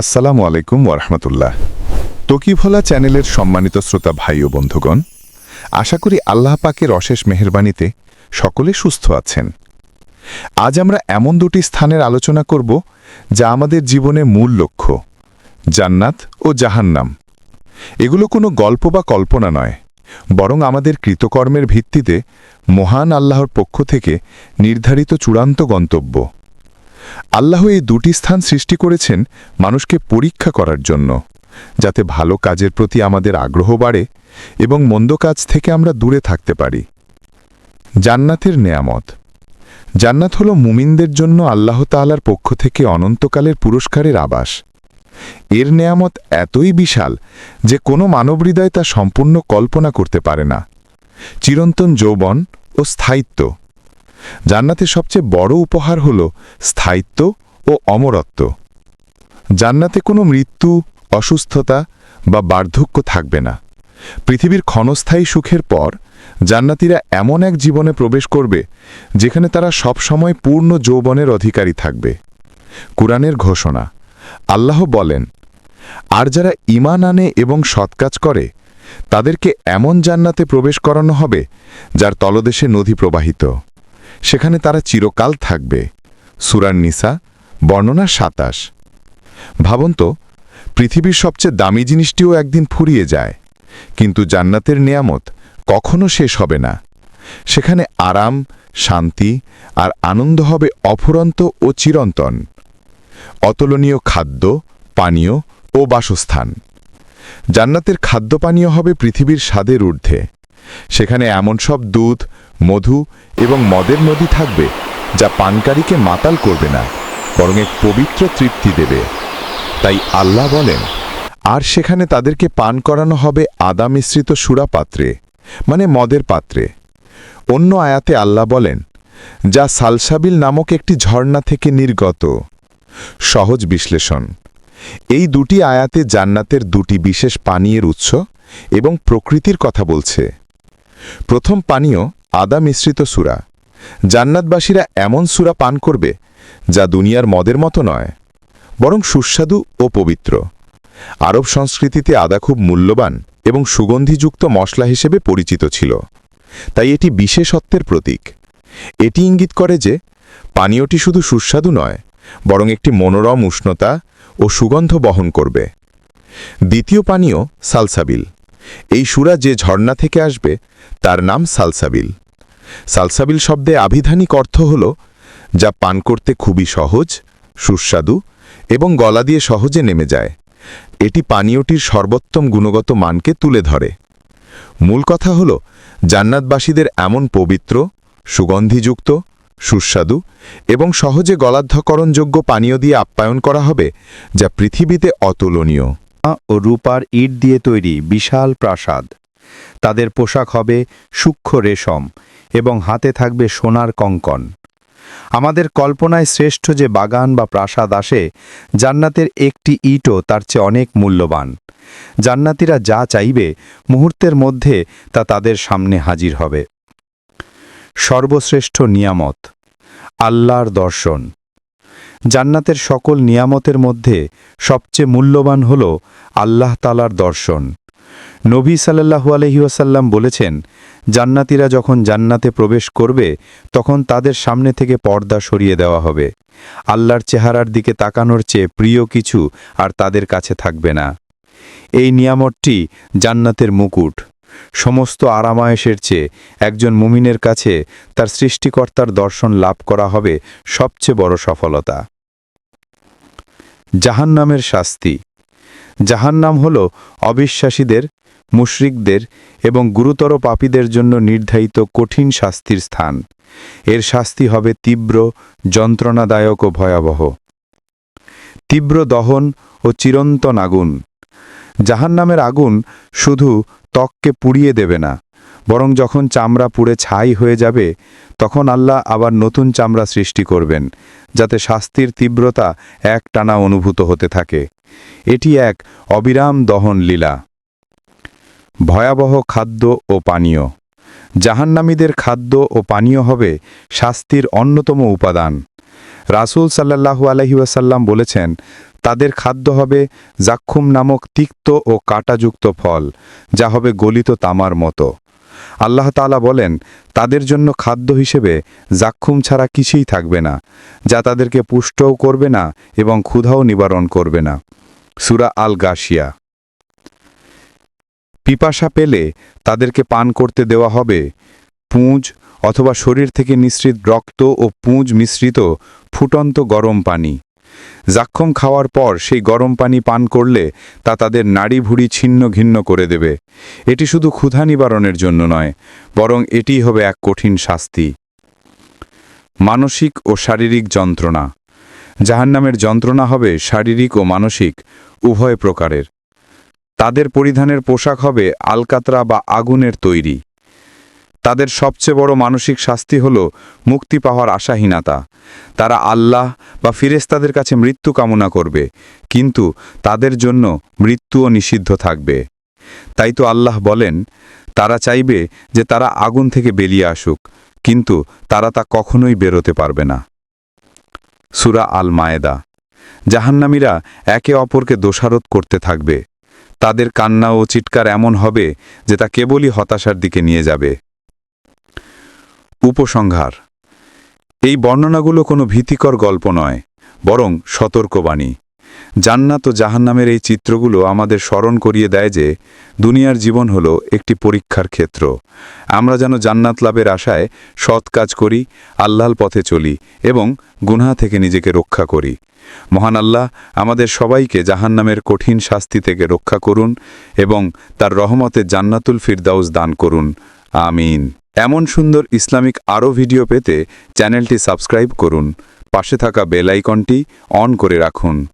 আসসালামু আলাইকুম ওরহমতুল্লাহ তকিভোলা চ্যানেলের সম্মানিত শ্রোতা ভাই ও বন্ধুগণ, আশা করি আল্লাহ পাকের অশেষ মেহেরবানিতে সকলে সুস্থ আছেন। আজ আমরা এমন দুটি স্থানের আলোচনা করব যা আমাদের জীবনে মূল লক্ষ্য, জান্নাত ও জাহান্নাম। এগুলো কোনো গল্প বা কল্পনা নয়, বরং আমাদের কৃতকর্মের ভিত্তিতে মহান আল্লাহর পক্ষ থেকে নির্ধারিত চূড়ান্ত গন্তব্য। আল্লাহ এই দুটি স্থান সৃষ্টি করেছেন মানুষকে পরীক্ষা করার জন্য, যাতে ভালো কাজের প্রতি আমাদের আগ্রহ বাড়ে এবং মন্দ কাজ থেকে আমরা দূরে থাকতে পারি। জান্নাতের নেয়ামত। জান্নাত হল মুমিনদের জন্য আল্লাহ তাআলার পক্ষ থেকে অনন্তকালের পুরস্কারের আবাস। এর নেয়ামত এতই বিশাল যে কোনো মানবহৃদয় তা সম্পূর্ণ কল্পনা করতে পারে না। চিরন্তন যৌবন ও স্থায়িত্ব। জান্নাতের সবচেয়ে বড় উপহার হল স্থায়িত্ব ও অমরত্ব। জান্নাতে কোনো মৃত্যু, অসুস্থতা বা বার্ধক্য থাকবে না। পৃথিবীর ক্ষণস্থায়ী সুখের পর জান্নাতিরা এমন এক জীবনে প্রবেশ করবে যেখানে তারা সবসময় পূর্ণ যৌবনের অধিকারী থাকবে। কুরআনের ঘোষণা, আল্লাহ বলেন, আর যারা ইমান আনে এবং সৎকাজ করে, তাদেরকে এমন জান্নাতে প্রবেশ করানো হবে যার তলদেশে নদী প্রবাহিত। সেখানে তারা চিরকাল থাকবে। সুরান নিসা, বর্ণনা সাতাশ। ভাবন্ত, পৃথিবীর সবচেয়ে দামি জিনিসটিও একদিন ফুরিয়ে যায়, কিন্তু জান্নাতের নিয়ামত কখনো শেষ হবে না। সেখানে আরাম, শান্তি আর আনন্দ হবে অফুরন্ত ও চিরন্তন। অতুলনীয় খাদ্য, পানীয় ও বাসস্থান। জান্নাতের খাদ্য পানীয় হবে পৃথিবীর স্বাদের ঊর্ধ্বে। সেখানে এমন সব দুধ মধু এবং মদের নদী থাকবে, যা পানকারীকে মাতাল করবে না, বরং এক পবিত্র তৃপ্তি দেবে। তাই আল্লাহ বলেন, আর সেখানে তাদেরকে পান করানো হবে আদা মিশ্রিত সুরা পাত্রে মানে মদের পাত্রে। অন্য আয়াতে আল্লাহ বলেন, যা সালসাবিল নামক একটি ঝর্ণা থেকে নির্গত। সহজ বিশ্লেষণ, এই দুটি আয়াতে জান্নাতের দুটি বিশেষ পানীয়ের উৎস এবং প্রকৃতির কথা বলছে। প্রথম পানীয় আদা মিশ্রিত সুরা। জান্নাতবাসীরা এমন সুরা পান করবে যা দুনিয়ার মদের মতো নয়, বরং সুস্বাদু ও পবিত্র। আরব সংস্কৃতিতে আদা খুব মূল্যবান এবং সুগন্ধিযুক্ত মশলা হিসেবে পরিচিত ছিল। তাই এটি বিশেষত্বের প্রতীক। এটি ইঙ্গিত করে যে পানীয়টি শুধু সুস্বাদু নয়, বরং একটি মনোরম উষ্ণতা ও সুগন্ধ বহন করবে। দ্বিতীয় পানীয় সালসাবিল। এই সুরা যে ঝর্ণা থেকে আসবে, তার নাম সালসাবিল। সালসাবিল শব্দে আবিধানিক অর্থ হল, যা পান করতে খুবই সহজ, সুস্বাদু এবং গলা দিয়ে সহজে নেমে যায়। এটি পানীয়টির সর্বোত্তম গুণগত মানকে তুলে ধরে। মূল কথা হল, জান্নাতবাসীদের এমন পবিত্র, সুগন্ধিযুক্ত, সুস্বাদু এবং সহজে গলাধ্যকরণযোগ্য পানীয় দিয়ে আপ্যায়ন করা হবে, যা পৃথিবীতে অতুলনীয়। ও রূপার ইট দিয়ে তৈরি বিশাল প্রাসাদ। তাদের পোশাক হবে সূক্ষ্ম রেশম এবং হাতে থাকবে সোনার কঙ্কন। আমাদের কল্পনায় শ্রেষ্ঠ যে বাগান বা প্রাসাদ আসে, জান্নাতের একটি ইটও তার চেয়ে অনেক মূল্যবান। জান্নাতিরা যা চাইবে, মুহূর্তের মধ্যে তা তাদের সামনে হাজির হবে। সর্বশ্রেষ্ঠ নিয়ামত, আল্লাহর দর্শন। জান্নাতের সকল নিয়ামতের মধ্যে সবচেয়ে মূল্যবান হল আল্লাহ তালার দর্শন। নবী সাল্লাহু আলহিউসাল্লাম বলেছেন, জান্নাতিরা যখন জান্নাতে প্রবেশ করবে, তখন তাদের সামনে থেকে পর্দা সরিয়ে দেওয়া হবে। আল্লাহর চেহারার দিকে তাকানোর চেয়ে প্রিয় কিছু আর তাদের কাছে থাকবে না। এই নিয়ামতটি জান্নাতের মুকুট। সমস্ত আরামায়েশের চেয়ে একজন মুমিনের কাছে তার সৃষ্টিকর্তার দর্শন লাভ করা হবে সবচেয়ে বড় সফলতা। জাহান্নামের শাস্তি। জাহান্নাম হল অবিশ্বাসীদের, মুশরিকদের এবং গুরুতর পাপীদের জন্য নির্ধারিত কঠিন শাস্তির স্থান। এর শাস্তি হবে তীব্র, যন্ত্রণাদায়ক ও ভয়াবহ। তীব্র দহন ও চিরন্তন আগুন। জাহান্নামের আগুন শুধু ত্বককে পুড়িয়ে দেবে না বরং যখন চামড়া পুড়ে ছাই হয়ে যাবে, তখন আল্লাহ আবার নতুন চামড়া সৃষ্টি করবেন, যাতে শাস্তির তীব্রতা এক টানা অনুভূত হতে থাকে। এটি এক অবিরাম দহন লীলা। ভয়াবহ খাদ্য ও পানীয়। জাহান্নামীদের খাদ্য ও পানীয় হবে শাস্তির অন্যতম উপাদান। রাসূল সাল্লাল্লাহু আলহি ওয়াসাল্লাম বলেছেন, তাদের খাদ্য হবে জাক্ষুম নামক তিক্ত ও কাঁটাযুক্ত ফল, যা হবে গলিত তামার মতো। আল্লাহ তাআলা বলেন, তাদের জন্য খাদ্য হিসেবে জাক্ষুম ছাড়া কিছুই থাকবে না, যা তাদেরকে পুষ্টও করবে না এবং ক্ষুধাও নিবারণ করবে না। সুরা আল গাশিয়া পিপাসা পেলে তাদেরকে পান করতে দেওয়া হবে। পুঁজ অথবা শরীর থেকে নিঃসৃত রক্ত ও পুঁজ মিশ্রিত ফুটন্ত গরম পানি। জাক্ষম খাওয়ার পর সেই গরম পানি পান করলে তা তাদের নাড়ি ভুড়ি ছিন্ন ঘিন্ন করে দেবে। এটি শুধু ক্ষুধা নিবারণের জন্য নয়, বরং এটিই হবে এক কঠিন শাস্তি। মানসিক ও শারীরিক যন্ত্রণা। জাহান্নামের যন্ত্রণা হবে শারীরিক ও মানসিক, উভয় প্রকারের। তাদের পরিধানের পোশাক হবে আলকাতরা বা আগুনের তৈরি। তাদের সবচেয়ে বড় মানসিক শাস্তি হল মুক্তি পাওয়ার আশাহীনতা। তারা আল্লাহ বা ফিরেস্তাদের কাছে মৃত্যু কামনা করবে, কিন্তু তাদের জন্য মৃত্যুও নিষিদ্ধ থাকবে। তাই তো আল্লাহ বলেন, তারা চাইবে যে তারা আগুন থেকে বেরিয়ে আসুক, কিন্তু তারা তা কখনোই বেরোতে পারবে না। সুরা আল মায়েদা জাহান্নামীরা একে অপরকে দোষারোপ করতে থাকবে। তাদের কান্না ও চিৎকার এমন হবে যে তা কেবলই হতাশার দিকে নিয়ে যাবে। উপসংহার। এই বর্ণনাগুলো কোনো ভীতিকর গল্প নয়, বরং সতর্কবাণী। জান্নাত ও জাহান্নামের এই চিত্রগুলো আমাদের স্মরণ করিয়ে দেয় যে, দুনিয়ার জীবন হল একটি পরীক্ষার ক্ষেত্র। আমরা যেন জান্নাত লাভের আশায় সৎ কাজ করি, আল্লাহর পথে চলি এবং গুনহা থেকে নিজেকে রক্ষা করি। মহান আল্লাহ, আমাদের সবাইকে জাহান্নামের কঠিন শাস্তি থেকে রক্ষা করুন এবং তার রহমতে জান্নাতুল ফিরদাউস দান করুন। আমিন। এমন সুন্দর ইসলামিক আরও ভিডিও পেতে চ্যানেলটি সাবস্ক্রাইব করুন। পাশে থাকা বেল আইকনটি অন করে রাখুন।